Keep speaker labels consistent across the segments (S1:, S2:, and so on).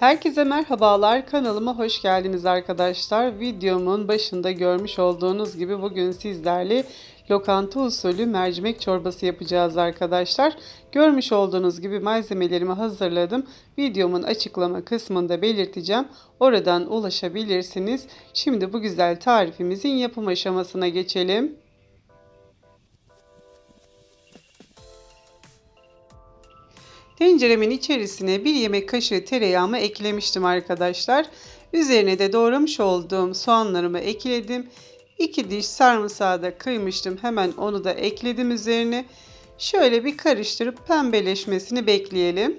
S1: Herkese merhabalar kanalıma hoş geldiniz arkadaşlar. Videomun başında görmüş olduğunuz gibi bugün sizlerle lokanta usulü mercimek çorbası yapacağız arkadaşlar. Görmüş olduğunuz gibi malzemelerimi hazırladım. Videomun açıklama kısmında belirteceğim. Oradan ulaşabilirsiniz. Şimdi bu güzel tarifimizin yapım aşamasına geçelim. Tenceremin içerisine bir yemek kaşığı tereyağımı eklemiştim arkadaşlar. Üzerine de doğramış olduğum soğanlarımı ekledim. 2 diş sarımsağı da kıymıştım. Hemen onu da ekledim üzerine. Şöyle bir karıştırıp pembeleşmesini bekleyelim.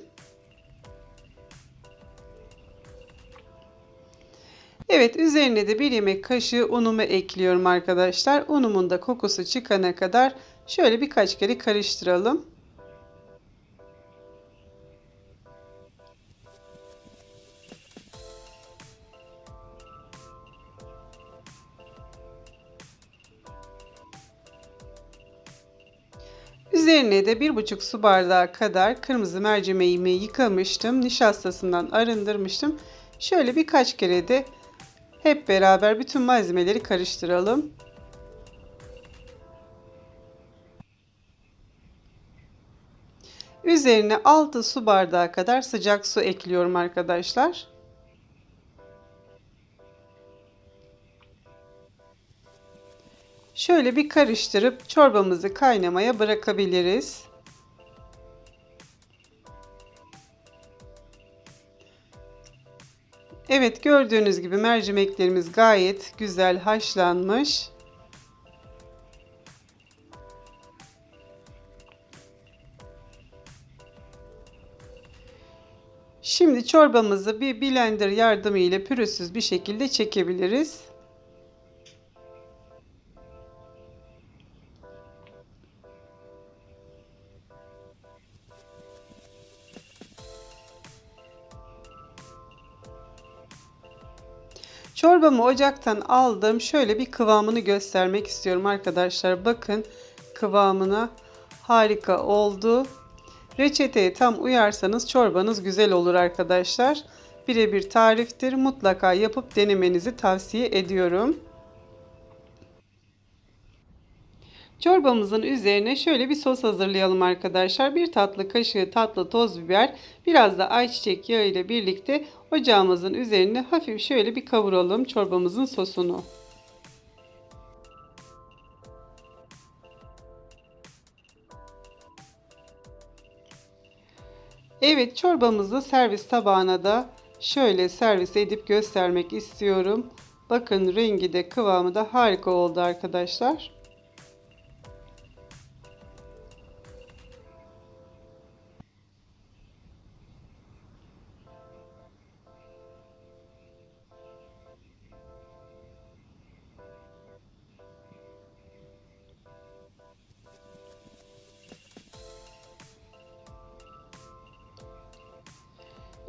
S1: Evet üzerine de bir yemek kaşığı unumu ekliyorum arkadaşlar. Unumun da kokusu çıkana kadar şöyle birkaç kere karıştıralım. Üzerine de bir buçuk su bardağı kadar kırmızı mercimeğimi yıkamıştım. Nişastasından arındırmıştım. Şöyle birkaç kere de hep beraber bütün malzemeleri karıştıralım. Üzerine 6 su bardağı kadar sıcak su ekliyorum arkadaşlar. Şöyle bir karıştırıp çorbamızı kaynamaya bırakabiliriz. Evet gördüğünüz gibi mercimeklerimiz gayet güzel haşlanmış. Şimdi çorbamızı bir blender yardımıyla pürüzsüz bir şekilde çekebiliriz. Çorbamı ocaktan aldım. Şöyle bir kıvamını göstermek istiyorum arkadaşlar. Bakın kıvamına harika oldu. Reçeteye tam uyarsanız çorbanız güzel olur arkadaşlar. Birebir tariftir. Mutlaka yapıp denemenizi tavsiye ediyorum. Çorbamızın üzerine şöyle bir sos hazırlayalım arkadaşlar. Bir tatlı kaşığı tatlı toz biber, biraz da ayçiçek yağı ile birlikte ocağımızın üzerine hafif şöyle bir kavuralım çorbamızın sosunu. Evet çorbamızı servis tabağına da şöyle servis edip göstermek istiyorum. Bakın rengi de kıvamı da harika oldu arkadaşlar.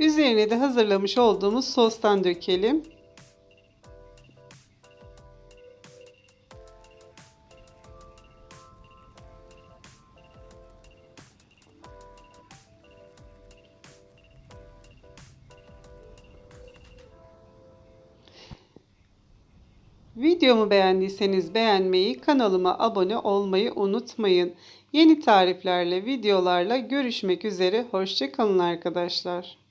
S1: Üzerine de hazırlamış olduğumuz sostan dökelim. Videomu beğendiyseniz beğenmeyi, kanalıma abone olmayı unutmayın. Yeni tariflerle, videolarla görüşmek üzere. Hoşçakalın arkadaşlar.